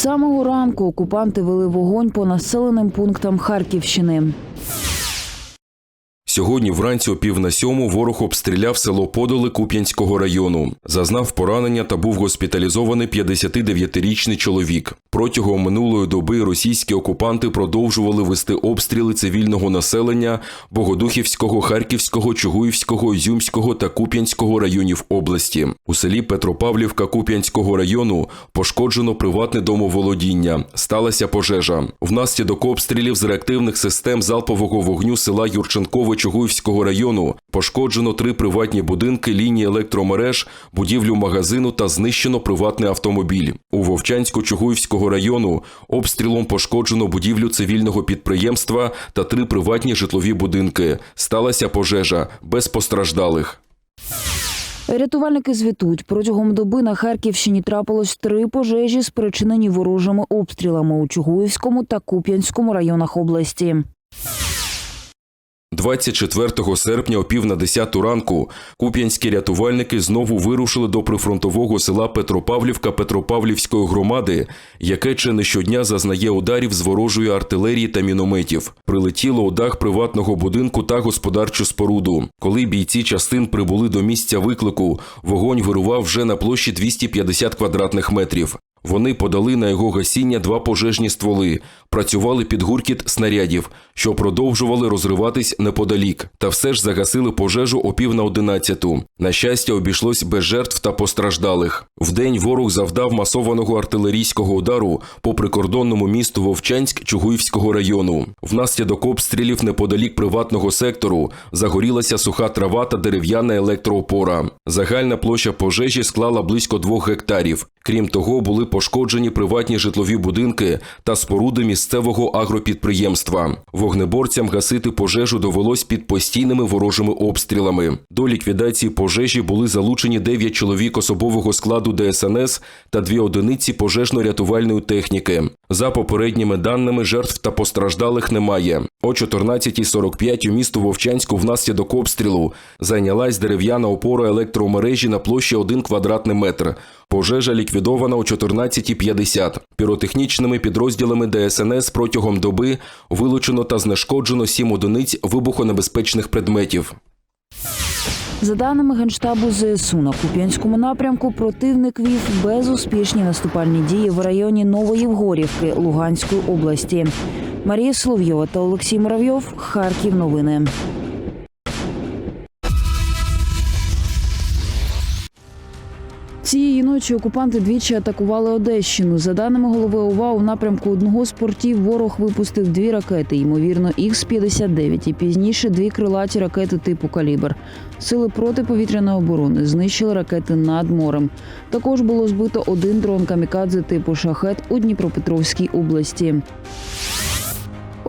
самого ранку окупанти вели вогонь по населеним пунктам Харківщини. Сьогодні вранці о пів на сьому ворог обстріляв село Подоли Куп'янського району. Зазнав поранення та був госпіталізований 59-річний чоловік. Протягом минулої доби російські окупанти продовжували вести обстріли цивільного населення Богодухівського, Харківського, Чугуївського, Ізюмського та Куп'янського районів області. У селі Петропавлівка Куп'янського району пошкоджено приватне домоволодіння. Сталася пожежа. Внаслідок обстрілів з реактивних систем залпового вогню села Юрченкове Чугуївського району пошкоджено три приватні будинки, лінії електромереж, будівлю магазину та знищено приватний автомобіль. У Вовчанську-Чугуївського району обстрілом пошкоджено будівлю цивільного підприємства та три приватні житлові будинки. Сталася пожежа без постраждалих. Рятувальники звітують, протягом доби на Харківщині трапилось три пожежі, спричинені ворожими обстрілами у Чугуївському та Куп'янському районах області. 24 серпня о пів на 10 ранку куп'янські рятувальники знову вирушили до прифронтового села Петропавлівка Петропавлівської громади, яке чи не щодня зазнає ударів з ворожої артилерії та мінометів. Прилетіло у дах приватного будинку та господарчу споруду. Коли бійці частин прибули до місця виклику, вогонь вирував вже на площі 250 квадратних метрів. Вони подали на його гасіння два пожежні стволи, працювали під гуркіт снарядів, що продовжували розриватись неподалік, та все ж загасили пожежу о пів на одинадцяту. На щастя, обійшлось без жертв та постраждалих. Вдень ворог завдав масованого артилерійського удару по прикордонному місту Вовчанськ Чугуївського району. Внаслідок обстрілів неподалік приватного сектору загорілася суха трава та дерев'яна електроопора. Загальна площа пожежі склала близько двох гектарів. Крім того, були пошкоджені приватні житлові будинки та споруди місцевого агропідприємства. Вогнеборцям гасити пожежу довелось під постійними ворожими обстрілами. До ліквідації пожежі були залучені 9 чоловік особового складу ДСНС та дві одиниці пожежно-рятувальної техніки. За попередніми даними, жертв та постраждалих немає. О 14.45 у місту Вовчанську внаслідок обстрілу зайнялась дерев'яна опора електромережі на площі 1 квадратний метр. Пожежа ліквідована о 14.50. Піротехнічними підрозділами ДСНС протягом доби вилучено та знешкоджено 7 одиниць вибухонебезпечних предметів. За даними Генштабу ЗСУ, на Куп'янському напрямку противник вів безуспішні наступальні дії в районі Нової Вгорівки Луганської області. Марія Соловйова та Олексій Муравйов. Харків. Новини. Цієї ночі окупанти двічі атакували Одещину. За даними голови ОВА, у напрямку одного з портів ворог випустив дві ракети, ймовірно, Х-59 і пізніше дві крилаті ракети типу «Калібр». Сили протиповітряної оборони знищили ракети над морем. Також було збито один дрон камікадзе типу «Шахет» у Дніпропетровській області.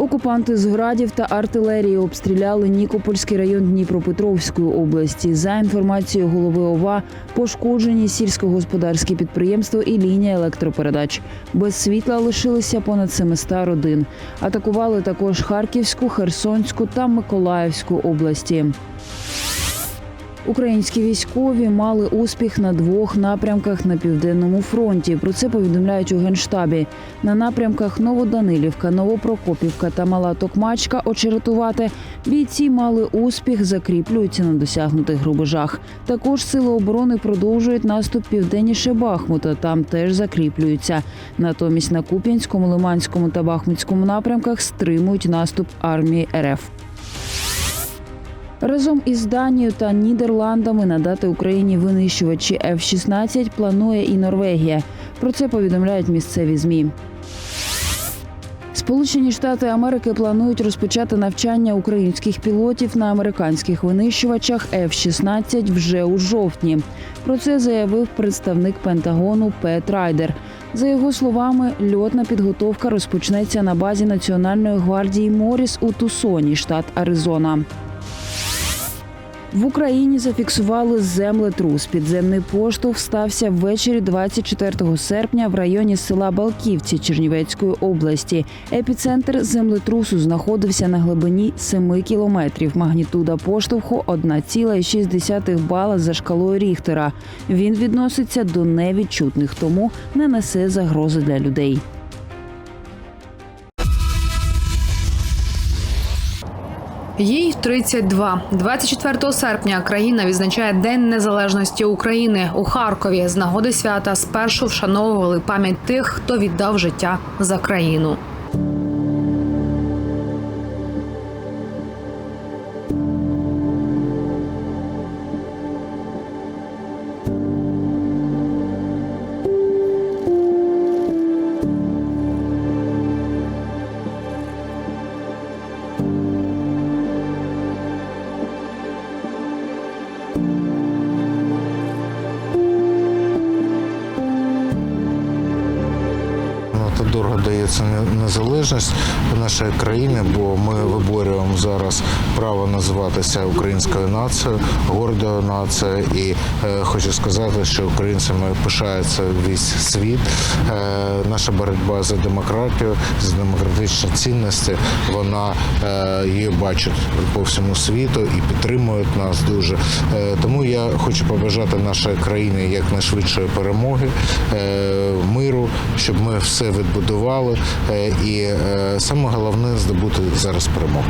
Окупанти з градів та артилерії обстріляли Нікопольський район Дніпропетровської області. За інформацією голови ОВА, пошкоджені сільськогосподарські підприємства і лінія електропередач. Без світла лишилися понад 700 родин. Атакували також Харківську, Херсонську та Миколаївську області. Українські військові мали успіх на двох напрямках на південному фронті. Про це повідомляють у генштабі. На напрямках Новоданилівка, Новопрокопівка та Мала Токмачка очеретувати бійці мали успіх, закріплюються на досягнутих рубежах. Також сили оборони продовжують наступ південніше Бахмута. Там теж закріплюються. Натомість на Куп'янському, Лиманському та Бахмутському напрямках стримують наступ армії РФ. Разом із Данією та Нідерландами надати Україні винищувачі F-16 планує і Норвегія. Про це повідомляють місцеві змі. Сполучені Штати Америки планують розпочати навчання українських пілотів на американських винищувачах F-16 вже у жовтні. Про це заявив представник Пентагону Пет Райдер. За його словами, льотна підготовка розпочнеться на базі Національної гвардії Моріс у Тусоні, штат Аризона. В Україні зафіксували землетрус. Підземний поштовх стався ввечері 24 серпня в районі села Балківці Чернівецької області. Епіцентр землетрусу знаходився на глибині 7 кілометрів. Магнітуда поштовху 1,6 бала за шкалою Ріхтера. Він відноситься до невідчутних, тому не несе загрози для людей. Їй 32. 24 серпня країна відзначає День Незалежності України у Харкові. З нагоди свята спершу вшановували пам'ять тих, хто віддав життя за країну. Дається не- незалежність нашої країни, бо ми виборюємо зараз право називатися українською нацією, гордою нацією. І е, хочу сказати, що українцями пишається весь світ. Е, наша боротьба за демократію, за демократичні цінності, вона е, її бачать по всьому світу і підтримують нас дуже. Е, тому я хочу побажати нашій країні якнайшвидшої перемоги, е, миру, щоб ми все відбудували. Е, І е, саме головне здобути зараз перемогу.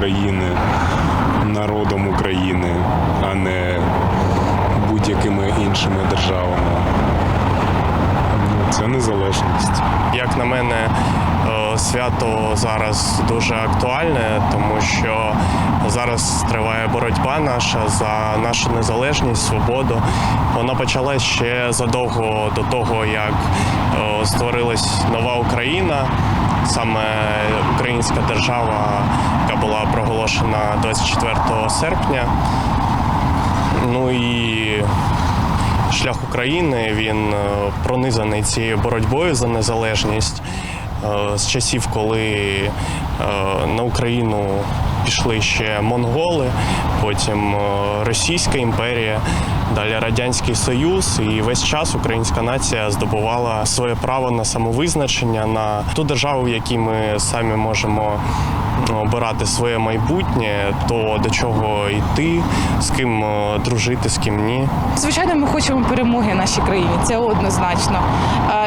Розвитку країни народом України, а не будь-якими іншими державами. Ну, Це незалежність. Як на мене, е, свято зараз дуже актуальне, тому що зараз триває боротьба наша за нашу незалежність, свободу. Вона почалась ще задовго до того, як е, створилась нова Україна, саме українська держава, була проголошена 24 серпня. Ну і шлях України він е, пронизаний цією боротьбою за незалежність Е, з часів, коли е, на Україну пішли ще монголи, потім Російська імперія, далі Радянський Союз, і весь час українська нація здобувала своє право на самовизначення, на ту державу, в якій ми самі можемо обирати своє майбутнє, то до чого йти, з ким е, дружити, з ким ні. Звичайно, ми хочемо перемоги нашій країні, це однозначно.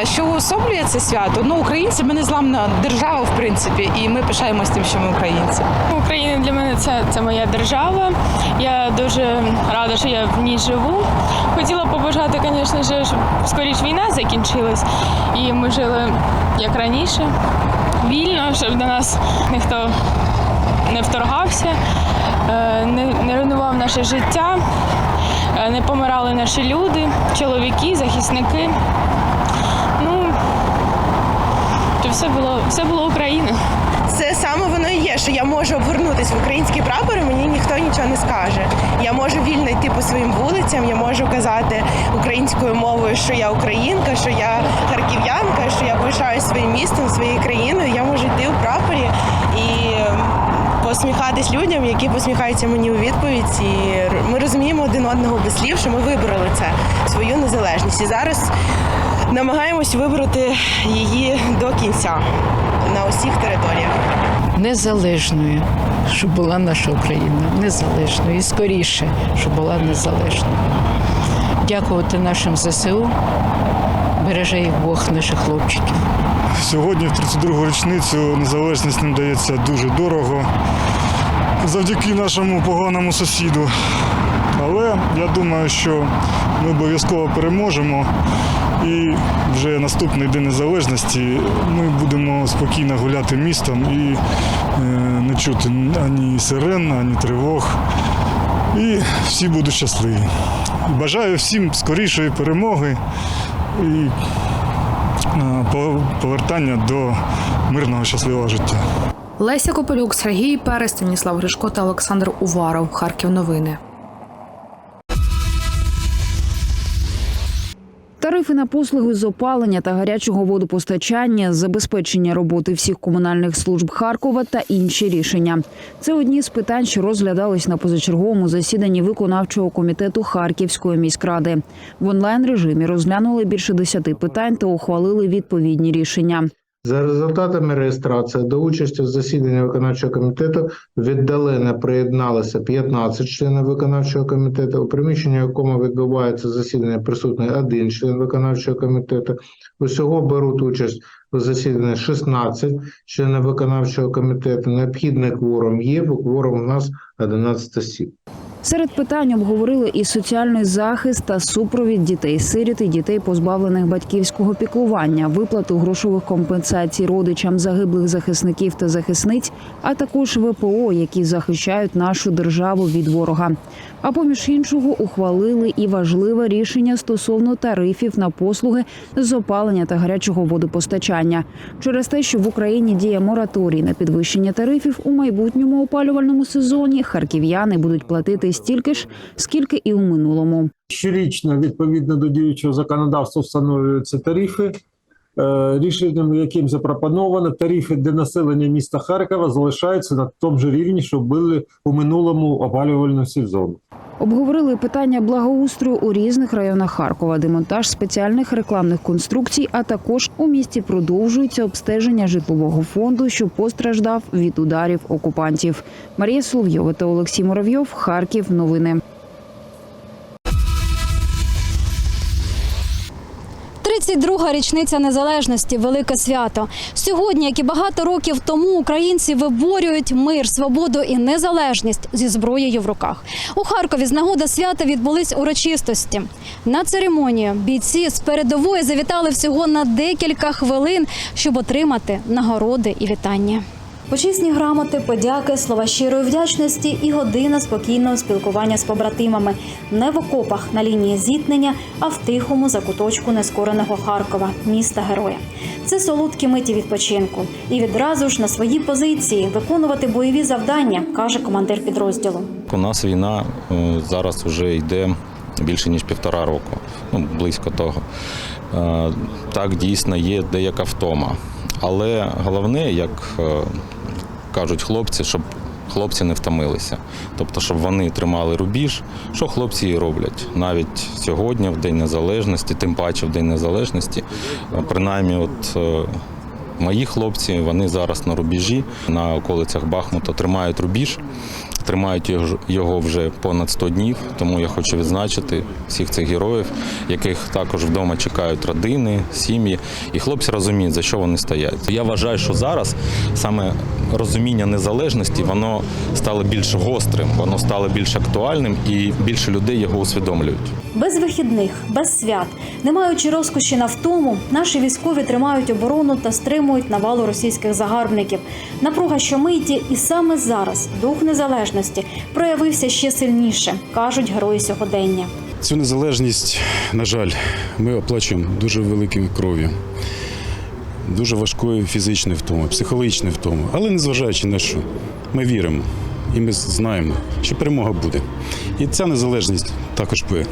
Що уособлює це свято? Ну, українці ми незламна держава, в принципі, і ми пишаємося тим, що ми українці. Україна для мене це, це моя держава. Я дуже рада, що я в ній живу. Хотіла побажати, звісно щоб скоріш війна закінчилась, і ми жили як раніше, вільно, щоб до нас ніхто не вторгався, е, не, не руйнував наше життя, е, не помирали наші люди, чоловіки, захисники. Ну, щоб все було, все було Україна. Це саме воно і є, що я можу обвернутися в український прапор, і мені ніхто нічого не скаже. Я можу вільно йти по своїм вулицям, я можу казати українською мовою, що я українка, що я харків'янка, що я пишаюсь своїм містом, своєю країною. Я можу йти у прапорі і посміхатись людям, які посміхаються мені у відповідь. І ми розуміємо один одного без слів, що ми вибороли це свою незалежність. І зараз намагаємось вибороти її до кінця на усіх територіях. незалежною, щоб була наша Україна, незалежною і скоріше, щоб була незалежною. Дякувати нашим ЗСУ, береже їх Бог наших хлопчиків. Сьогодні, в 32-гу річницю, незалежність нам дається дуже дорого завдяки нашому поганому сусіду. Але я думаю, що ми обов'язково переможемо І вже наступний день незалежності ми будемо спокійно гуляти містом і е, не чути ані сирен, ані тривог. І всі будуть щасливі. Бажаю всім скорішої перемоги і е, по- повертання до мирного щасливого життя. Леся Копелюк, Сергій Перес, Станіслав Гришко та Олександр Уваров. Харків новини. Тарифи на послуги з опалення та гарячого водопостачання, забезпечення роботи всіх комунальних служб Харкова та інші рішення. Це одні з питань, що розглядались на позачерговому засіданні виконавчого комітету Харківської міськради. В онлайн режимі розглянули більше десяти питань та ухвалили відповідні рішення. За результатами реєстрації до участі в засіданні виконавчого комітету віддалено приєдналося 15 членів виконавчого комітету, у приміщенні якому відбувається засідання присутній один член виконавчого комітету. Усього беруть участь у засіданні 16 членів виконавчого комітету. Необхідний кворум є, бо кворум у нас 11 осіб. Серед питань обговорили і соціальний захист та супровід дітей-сиріт і дітей, позбавлених батьківського піклування, виплату грошових компенсацій родичам загиблих захисників та захисниць, а також ВПО, які захищають нашу державу від ворога. А поміж іншого ухвалили і важливе рішення стосовно тарифів на послуги з опалення та гарячого водопостачання. Через те, що в Україні діє мораторій на підвищення тарифів у майбутньому опалювальному сезоні, харків'яни будуть платити стільки ж, скільки і у минулому. Щорічно, відповідно до діючого законодавства, встановлюються тарифи. Е, Рішенням, яким запропоновано, тарифи для населення міста Харкова залишаються на тому ж рівні, що були у минулому опалювальному сезону. Обговорили питання благоустрою у різних районах Харкова, демонтаж спеціальних рекламних конструкцій, а також у місті продовжується обстеження житлового фонду, що постраждав від ударів окупантів. Марія Соловйова та Олексій Муравйов. Харків. Новини. 32-га річниця незалежності велике свято. Сьогодні, як і багато років тому, українці виборюють мир, свободу і незалежність зі зброєю в руках. У Харкові з нагоди свята відбулись урочистості. На церемонію бійці з передової завітали всього на декілька хвилин, щоб отримати нагороди і вітання. Почесні грамоти, подяки, слова щирої вдячності і година спокійного спілкування з побратимами не в окопах на лінії зіткнення, а в тихому закуточку нескореного Харкова, міста героя. Це солодкі миті відпочинку. І відразу ж на свої позиції виконувати бойові завдання, каже командир підрозділу. У нас війна е, зараз вже йде більше ніж півтора року, ну близько того. Е, Так, дійсно є деяка втома. Але головне, як е, кажуть хлопці, щоб хлопці не втомилися. Тобто, щоб вони тримали рубіж, що хлопці і роблять. Навіть сьогодні, в День Незалежності, тим паче в День Незалежності, е, принаймні, от. е, Мої хлопці вони зараз на рубежі на околицях Бахмута тримають рубіж, тримають його- вже понад 100 днів. Тому я хочу відзначити всіх цих героїв, яких також вдома чекають родини, сім'ї. І хлопці розуміють, за що вони стоять. Я вважаю, що зараз саме розуміння незалежності воно стало більш гострим, воно стало більш актуальним і більше людей його усвідомлюють. Без вихідних, без свят, не маючи розкоші на втому, наші військові тримають оборону та стримують навалу російських загарбників. Напруга щомиті, і саме зараз дух незалежності проявився ще сильніше, кажуть герої сьогодення. Цю незалежність, на жаль, ми оплачуємо дуже великою кров'ю, дуже важкою фізичною втомою, психологічною втомою. Але незважаючи на що, ми віримо і ми знаємо, що перемога буде. І ця незалежність також буде.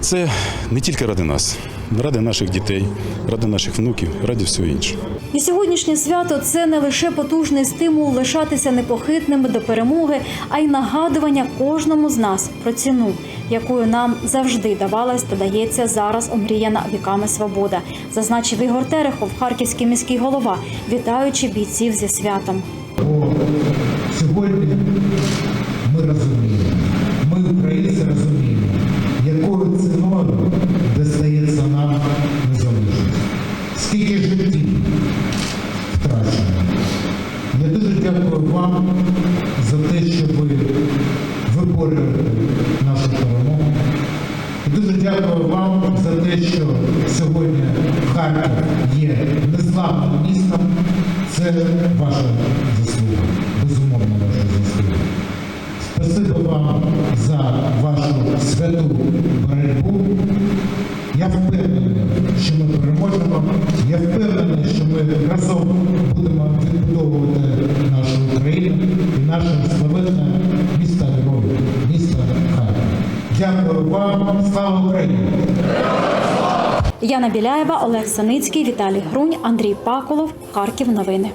Це не тільки ради нас, ради наших дітей, ради наших внуків, ради всього іншого. І сьогоднішнє свято це не лише потужний стимул лишатися непохитними до перемоги, а й нагадування кожному з нас про ціну, якою нам завжди давалась та дається зараз омріяна віками свобода, зазначив Ігор Терехов, харківський міський голова, вітаючи бійців зі святом. Сьогодні ми розуміємо, ми українці розуміємо, якою ціною достається нам незалежність. Скільки життів втрачено. Я дуже дякую вам за те, що ви виборюєте нашу перемогу. І дуже дякую вам за те, те, що сьогодні Харків є незламним містом, це ваша заслуга, безумовно ваша заслуга. Спасибо вам за вашу святу боротьбу. Я впевнений, що ми переможемо. Я впевнений, що ми разом будемо відбудовувати нашу Україну і наше славетне місто героїв, місто Харків. Дякую вам, слава Україні! Яна Біляєва, Олег Саницький, Віталій Грунь, Андрій Паколов. Харків. Новини.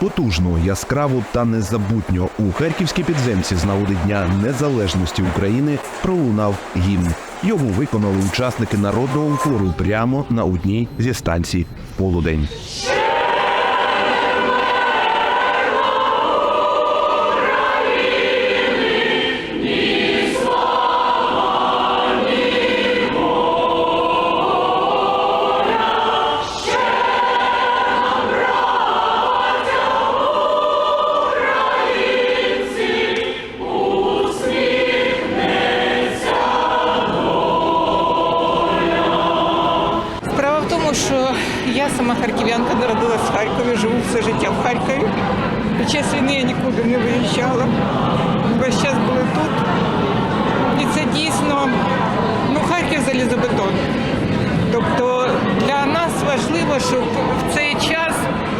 Потужно, яскраву та незабутньо у харківській підземці з нагоди Дня Незалежності України пролунав гімн. Його виконали учасники народного хору прямо на одній зі станцій Полудень. Час війни я нікуди не виїжджала. Весь час були тут. І це дійсно ну, Харків залізобетон. Тобто для нас важливо, щоб в цей час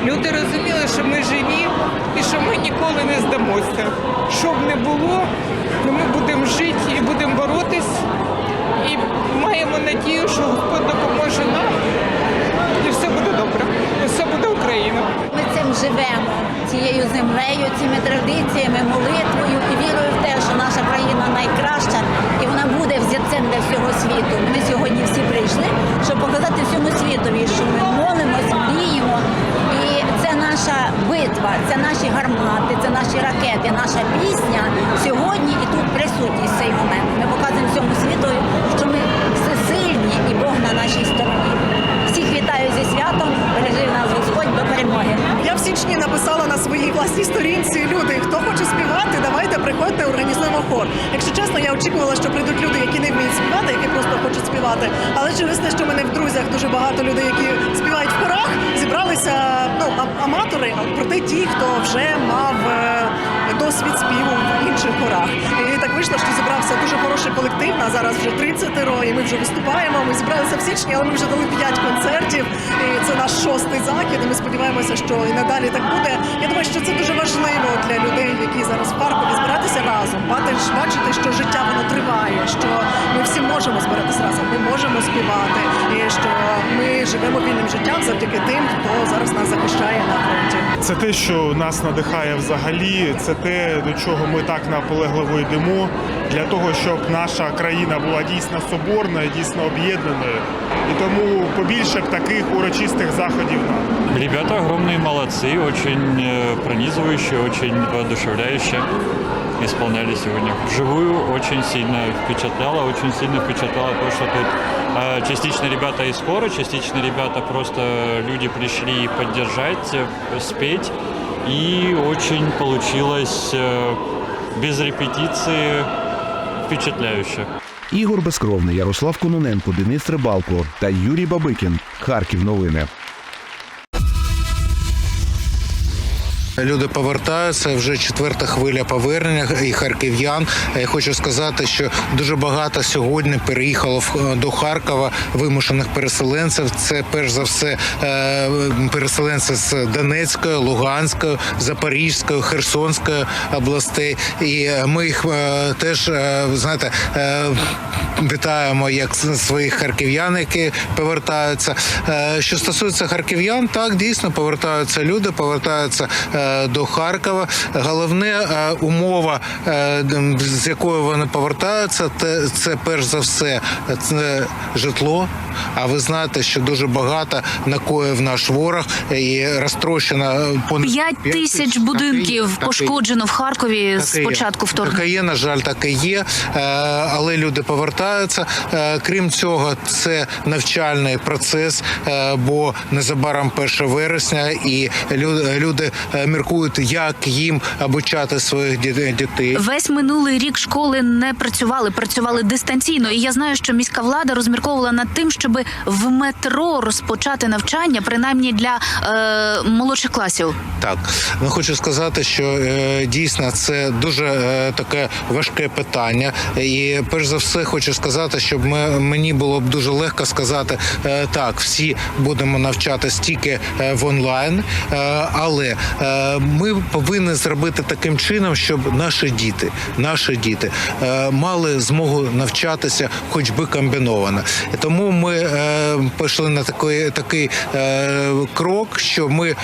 люди розуміли, що ми живі і що ми ніколи не здамося. Що б не було, ну, ми будемо жити і будемо боротись. І маємо надію, що Господь допоможе нам, і все буде добре, і все буде Україна. Ми цим живемо, цією землею, цими традиціями, молитвою і вірою в те, що наша країна найкраща і вона буде взірцем для всього світу. Ми сьогодні всі прийшли, щоб показати всьому світові, що ми молимось, мріємо. І це наша битва, це наші гармати, це наші ракети, наша пісня сьогодні і тут присутні в цей момент. Ми написала на своїй власній сторінці люди, хто хоче співати, давайте приходьте, організуємо хор. Якщо чесно, я очікувала, що прийдуть люди, які не вміють співати, які просто хочуть співати. Але через те, що мене в друзях дуже багато людей, які співають в хорах, зібралися ну аматори, проте ті, хто вже мав е, досвід співу в інших хорах. І так вийшло, що зібрався дуже хороший колектив. На зараз вже 30 ро, і ми вже виступаємо. Ми зібралися в січні, але ми вже дали 5 концертів. І це наш шостий захід. І ми сподіваємося, що і надалі так буде. Я думаю, що це дуже важливо для людей, які зараз в Харкові збиратися разом, бачити, що життя воно триває, що ми всі можемо збиратися разом, ми можемо співати, і що ми живемо вільним життям завдяки тим, хто зараз нас захищає на фронті. Це те, що нас надихає взагалі. Це те, до чого ми так наполегливо йдемо, для того, щоб наша країна була дійсно соборною, дійсно об'єднаною. І тому побільше б таких урочистих заходів нам. Ребята огромные молодцы, очень э, пронизывающие, очень воодушевляюще исполняли сегодня. Вживую очень сильно впечатляло, очень сильно впечатляло то, что тут э, частично ребята из хора, частично ребята просто люди пришли поддержать, э, спеть. И очень получилось э, без репетиции впечатляюще. Ігор Безкровний, Ярослав Кононенко, Денис Рибалко та Юрій Бабикін. Харків. Новини. Люди повертаються вже четверта хвиля повернення і харків'ян. Я хочу сказати, що дуже багато сьогодні переїхало в- до Харкова вимушених переселенців. Це перш за все е, переселенці з Донецької, Луганської, Запорізької, Херсонської областей. І е, ми їх е, теж е, знаєте. е, Вітаємо як своїх харків'ян, які повертаються. Е, Що стосується харків'ян, так дійсно повертаються люди, повертаються е, до Харкова. Головне е, умова, е, з якою вони повертаються, це перш за все це житло. А ви знаєте, що дуже багато накоїв наш ворог і розтрощено понад П'ять тисяч будинків Так пошкоджено в Харкові з початку вторгнення. Таке є, на жаль, таке є, е, але люди повертаються. Е, Крім цього, це навчальний процес, е, бо незабаром 1 вересня, і лю- люди е, міркують, як їм обучати своїх дітей. Весь минулий рік школи не працювали, працювали дистанційно. І я знаю, що міська влада розмірковувала над тим, щоб в метро розпочати навчання, принаймні для е, молодших класів. Так, ну хочу сказати, що е, дійсно це дуже е, таке важке питання. І перш за все хочу сказати, щоб ми, мені було б дуже легко сказати е, так, всі будемо навчатись тільки е, в онлайн, е, але е, ми повинні зробити таким чином, щоб наші діти, наші діти е, мали змогу навчатися, хоч би комбіновано. Тому ми е, пішли на такий, такий е, крок, що ми.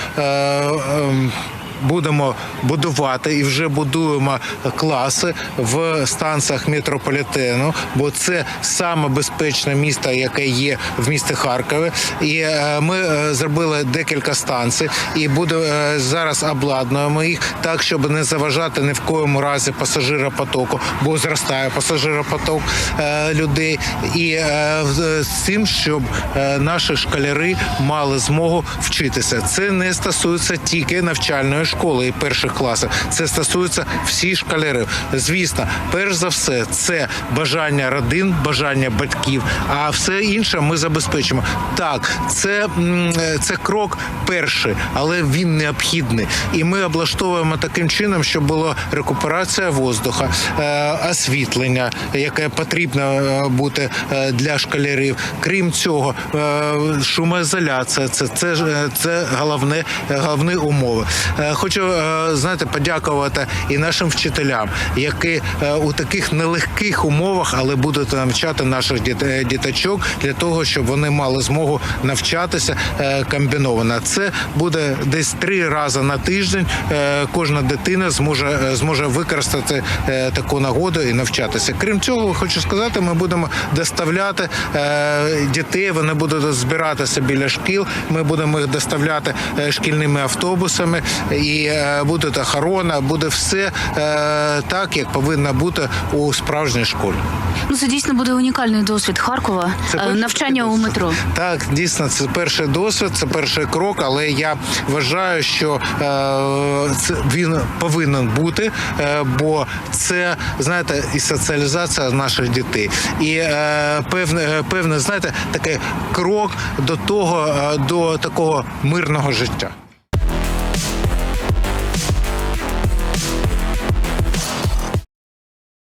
Будемо будувати і вже будуємо класи в станціях метрополітену, бо це саме безпечне місто, яке є в місті Харкові. І е, ми е, зробили декілька станцій, і буде е, зараз обладнуємо їх так, щоб не заважати ні в коєму разі пасажиропотоку, бо зростає пасажиропоток людей, і з тим, щоб наші школяри мали змогу вчитися. Це не стосується тільки навчальної школи і перших класів. Це стосується всіх школярів. Звісно, перш за все, це бажання родин, бажання батьків. А все інше ми забезпечимо. Так, це, це крок перший, але він необхідний. І ми облаштовуємо таким чином, щоб була рекуперація воздуха, е, освітлення, яке потрібно е, бути е, для школярів. Крім цього, шумоізоляція це, це, це головне, головні умови. Хочу е, знаєте, подякувати і нашим вчителям, які е, у таких нелегких умовах, але будуть навчати наших е, діточок для того, щоб вони мали змогу навчатися комбіновано. Це буде десь три рази на тиждень. Кожна дитина зможе зможе використати таку нагоду і навчатися. Крім цього, хочу сказати, ми будемо доставляти дітей. Вони будуть збиратися біля шкіл. Ми будемо їх доставляти шкільними автобусами, і е, буде охорона, буде все е, так, як повинно бути у справжній школі. Ну це дійсно буде унікальний досвід Харкова. Це е, навчання у метро. Так, дійсно, це перший досвід, це перший крок, але я вважаю, що це він повинен бути, бо це знаєте, і соціалізація наших дітей, і певне, певне, знаєте, такий крок до того, до такого мирного життя.